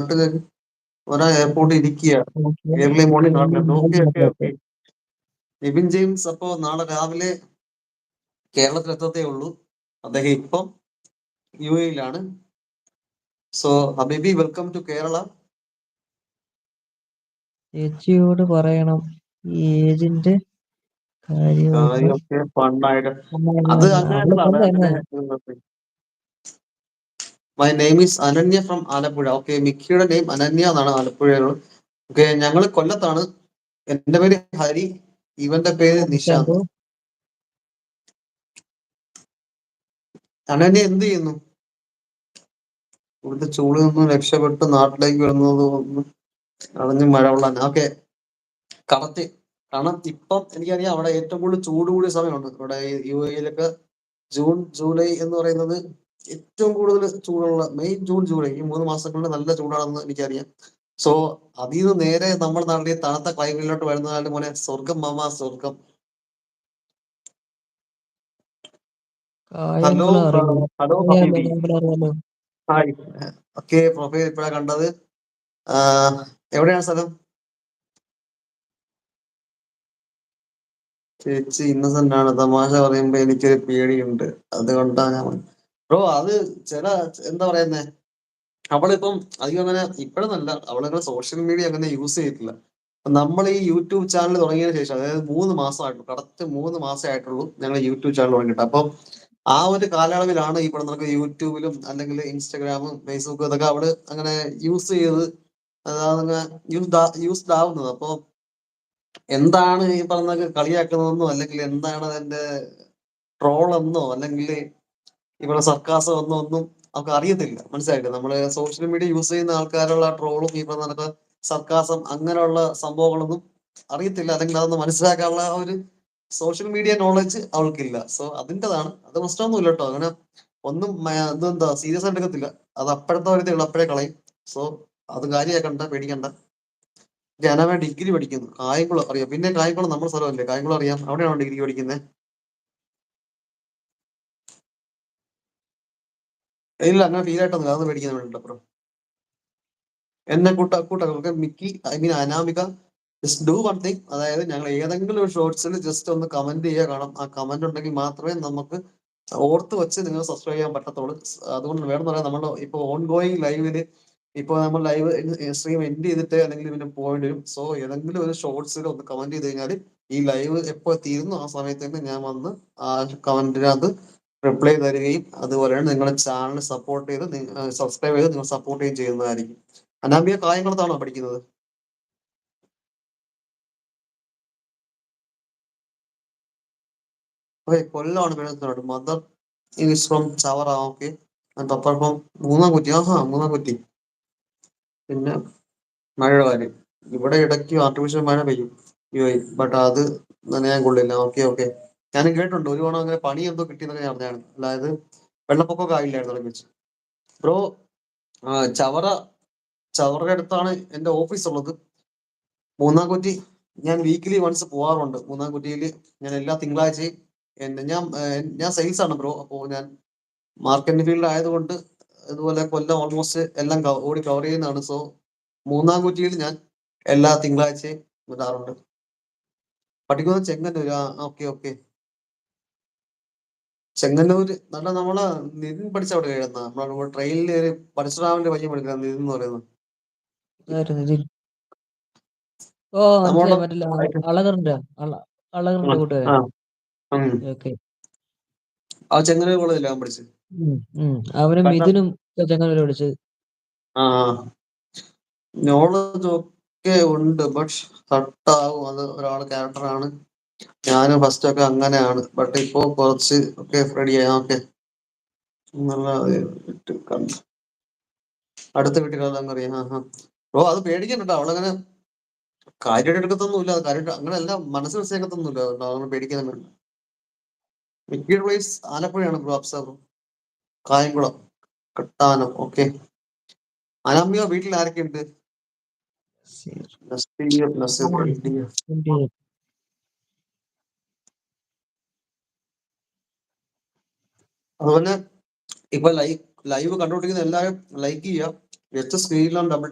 നാട്ടിലേക്ക് ഒരാ എയർപോർട്ടിൽ ഇരിക്കുക early morning നാട്ടിലെത്തും okay okay okay Nibin James അപ്പോ നാളെ രാവിലെ കേരളത്തിൽ എത്തത്തേ ഉള്ളൂ. അദ്ദേഹം ഇപ്പം യു എയിലാണ്. സോ ഹബീബി വെൽക്കം ടു കേരള ചേച്ചിയോട് പറയണം ഈ ഏജിന്റെ കാര്യമൊക്കെ ഫണ്ണായിട്ട് അത് അങ്ങനെയല്ല. My name is Ananya from Alappuzha okay മിക്കിയുടെ name Ananya എന്നാണ് ആലപ്പുഴയിലുള്ള. ഓക്കെ ഞങ്ങൾ കൊല്ലത്താണ്. എന്റെ പേര് ഹരി ഇവന്റെ പേര് നിഷ. അനന്യ എന്ത് ചെയ്യുന്നു? ഇവിടുത്തെ ചൂടിൽ നിന്നും രക്ഷപ്പെട്ട് നാട്ടിലേക്ക് വരുന്നത് അടഞ്ഞ് മഴ കൊള്ളാൻ. ഓക്കെ കറക്റ്റ് കാരണം ഇപ്പം എനിക്കറിയാം അവിടെ ഏറ്റവും കൂടുതൽ ചൂട് കൂടിയ സമയമാണ് ഇവിടെ യു എയിലൊക്കെ ജൂൺ ജൂലൈ എന്ന് പറയുന്നത് ഏറ്റവും കൂടുതൽ ചൂടുള്ള മെയ് ജൂൺ ജൂലൈ ഈ മൂന്ന് മാസങ്ങളിൽ നല്ല ചൂടാണെന്ന് എനിക്കറിയാം. സോ അതിൽ നിന്ന് നേരെ നമ്മൾ നാട്ടിലെ തണുത്ത ക്ലൈമറ്റിലോട്ട് വരുന്നതിനാലും മോനെ സ്വർഗം മാമ സ്വർഗം hello hello hi okay profile ഇപ്പോഴാണ് കണ്ടത്. എവിടെയാണ് സ്ഥലം? ചേച്ചി ഇന്നസെന്റ് ആണ്. തമാശ പറയുമ്പോ എനിക്കൊരു പേടിയുണ്ട്. അതുകൊണ്ടാണ് ഞാൻ ബ്രോ അത് ചില എന്താ പറയുന്നേ? അവളിപ്പം അധികം അങ്ങനെ ഇപ്പോഴൊന്നല്ല. അവളങ്ങനെ സോഷ്യൽ മീഡിയ അങ്ങനെ യൂസ് ചെയ്തിട്ടില്ല. നമ്മൾ ഈ യൂട്യൂബ് ചാനൽ തുടങ്ങിയതിനു ശേഷം അതായത് മൂന്ന് മാസമായിട്ടുള്ളൂ കറക്റ്റ് മൂന്ന് മാസമേ ആയിട്ടുള്ളൂ ഞങ്ങൾ യൂട്യൂബ് ചാനൽ തുടങ്ങിയിട്ട്. അപ്പം ആ ഒരു കാലയളവിലാണ് ഈ പറഞ്ഞ യൂട്യൂബിലും അല്ലെങ്കിൽ ഇൻസ്റ്റാഗ്രാമും ഫേസ്ബുക്കും ഇതൊക്കെ അവൾ അങ്ങനെ യൂസ് ചെയ്ത് അതങ്ങനെ യൂസ് യൂസ്ഡ് ആവുന്നത് അപ്പോൾ എന്താണ് ഈ പറഞ്ഞ കളിയാക്കുന്നതെന്നോ അല്ലെങ്കിൽ എന്താണ് അതിന്റെ ട്രോളെന്നോ അല്ലെങ്കിൽ ഇവിടെ സർക്കാസം ഒന്നും ഒന്നും നമുക്ക് അറിയത്തില്ല. മനസ്സിലായില്ലേ? നമ്മൾ സോഷ്യൽ മീഡിയ യൂസ് ചെയ്യുന്ന ആൾക്കാരുള്ള ട്രോളും ഈ പറഞ്ഞ സർക്കാസം അങ്ങനെയുള്ള സംഭവങ്ങളൊന്നും അറിയത്തില്ല. അല്ലെങ്കിൽ അതൊന്നും മനസ്സിലാക്കാനുള്ള ഒരു സോഷ്യൽ മീഡിയ നോളജ് അവൾക്കില്ല. സോ അതിന്റെതാണ്. അത് പ്രശ്നമൊന്നുമില്ല കേട്ടോ അങ്ങനെ ഒന്നും ഇതെന്താ സീരിയസ് ആയിട്ട് എടുക്കത്തില്ല. അത് അപ്പോഴത്തെ വരുത്തുള്ളൂ അപ്പോഴേ കളയും. സോ അത് കാര്യമാക്കണ്ട പേടിക്കണ്ട. ജനമ ഡിഗ്രി പഠിക്കുന്നു. കായംകുളം അറിയാം. പിന്നെ കായംകുളം നമ്മുടെ സ്ഥലമല്ലേ? കായംകുളം അറിയാം. അവിടെയാണോ ഡിഗ്രി പഠിക്കുന്നത് ഇല്ല അങ്ങനെ ഫീൽ ആയിട്ടൊന്നുമില്ല അതൊന്നും പേടിക്കാൻ വേണ്ട ബ്രോ എന്നെ കൂട്ട കൂട്ടങ്ങൾക്ക് Mickey I mean Anamika just do one thing അതായത് ഞങ്ങൾ ഏതെങ്കിലും ഒരു ഷോർട്സിൽ ജസ്റ്റ് ഒന്ന് കമന്റ് ചെയ്യുക. കാണാം ആ കമന്റ് ഉണ്ടെങ്കിൽ മാത്രമേ നമുക്ക് ഓർത്ത് വെച്ച് നിങ്ങൾ സബ്സ്ക്രൈബ് ചെയ്യാൻ പറ്റത്തുള്ളൂ. അതുകൊണ്ട് വേണം പറയാം നമ്മൾ ഇപ്പൊ ഓൺ ഗോയിങ് ലൈവിൽ ഇപ്പൊ നമ്മൾ ലൈവ് സ്ട്രീം എൻഡ് ചെയ്തിട്ട് അല്ലെങ്കിൽ പിന്നെ പോയിന്റ് വരും. സോ ഏതെങ്കിലും ഒരു ഷോർട്സിൽ ഒന്ന് കമന്റ് ചെയ്ത് കഴിഞ്ഞാൽ ഈ ലൈവ് എപ്പോ തീരുന്നു ആ സമയത്ത് തന്നെ ഞാൻ വന്ന് ആ കമന്റിനകത്ത് റിപ്ലൈ തരികയും അതുപോലെ നിങ്ങളുടെ ചാനൽ സപ്പോർട്ട് ചെയ്ത് സബ്സ്ക്രൈബ് ചെയ്ത് നിങ്ങൾ സപ്പോർട്ട് ചെയ്യുകയും ചെയ്യുന്നതായിരിക്കും. അനാമിയ കായംകുളത്താണോ പഠിക്കുന്നത്? ഓക്കെ കൊല്ലമാണ് പേര് mother is from Chavara okay പപ്പർ from മൂന്നാം കുറ്റി. ആഹാ മൂന്നാം കുറ്റി. പിന്നെ മഴ കാര്യം. ഇവിടെ ഇടയ്ക്ക് ആർട്ടിഫിഷ്യൽ മഴ പെയ്യും. ബട്ട് അത് നനയാൻ കൊള്ളില്ല. ഓക്കെ ഓക്കെ ഞാൻ കേട്ടിട്ടുണ്ട്. ഒരു തവണ അങ്ങനെ പണി എന്തോ കിട്ടിയെന്നൊക്കെ ഞാൻ അറിഞ്ഞാണ് അതായത് വെള്ളപ്പൊക്കമൊക്കെ ആയില്ലായിരുന്നു വെച്ച് ബ്രോ ചവറ ചവറയുടെ അടുത്താണ് എന്റെ ഓഫീസ് ഉള്ളത്. മൂന്നാം കുറ്റി ഞാൻ വീക്കിലി വൺസ് പോവാറുണ്ട്. മൂന്നാം കുറ്റിയിൽ ഞാൻ എല്ലാ തിങ്കളാഴ്ചയും എന്റെ ഞാൻ ഞാൻ സെയിൽസ് ആണ് ബ്രോ. അപ്പോൾ ഞാൻ മാർക്കറ്റിംഗ് ഫീൽഡ് ആയതുകൊണ്ട് അതുപോലെ കൊല്ലം ഓൾമോസ്റ്റ് എല്ലാം ഓടി കവർ ചെയ്യുന്നതാണ്. സോ മൂന്നാം കുറ്റിയിൽ ഞാൻ എല്ലാ തിങ്കളാഴ്ചയും വിടാറുണ്ട് പഠിക്കുന്നത് ചെങ്ങന്നൂർ ആ ഓക്കെ ഓക്കെ. ചെങ്ങന്നൂര് നല്ല നമ്മളെ നിതിൻ പഠിച്ച അവിടെ കഴിയുന്ന നമ്മളെ ട്രെയിനിൽ കയറി പരശുരാമന്റെ പയ്യൻ പഠിക്കുന്ന നിതിൻ എന്ന് പറയുന്നത് ഓ അളകറിന്റെ അളകറിന്റെ കൂട്ടുകാരൻ. ആ ചെങ്ങന്നൂർ കോളേജിൽ അവൻ പഠിച്ചത്. അവനും മിഥുനും ചെങ്ങന്നൂർ പഠിച്ചത്. ആ നോളജ് ഒക്കെ ഉണ്ട് ബട്ട് ഹർട്ടാവും അത് ഒരാൾ ക്യാരക്ടറാണ് ഞാൻ ഫസ്റ്റ് ഒക്കെ അങ്ങനെയാണ്. ബട്ട് ഇപ്പോ കുറച്ച് ഒക്കെ റെഡി ആയി. ഓക്കെ. അടുത്ത വീട്ടിൽ അറിയാം ആ ബ്രോ അത് പേടിക്കണ്ട. അവളങ്ങനെ കാര്യമായിട്ട് എടുക്കത്തൊന്നുമില്ല. കാര്യമായിട്ട് അങ്ങനെ എല്ലാം മനസ്സിൽ വെച്ചേക്കത്തൊന്നുമില്ല അങ്ങനെ പേടിക്കാൻ വേണ്ട മിക്ക place ആലപ്പുഴയാണ് bro observe Kayamkulam. Kattanam. Okay. Anamika വീട്ടിൽ ആരൊക്കെ ഉണ്ട് അതുപോലെ ഇപ്പൊ ലൈവ് ലൈവ് കണ്ടുകൊണ്ടിരിക്കുന്ന എല്ലാവരും ലൈക്ക് ചെയ്യുക. ജസ്റ്റ് സ്ക്രീനിൽ ഡബിൾ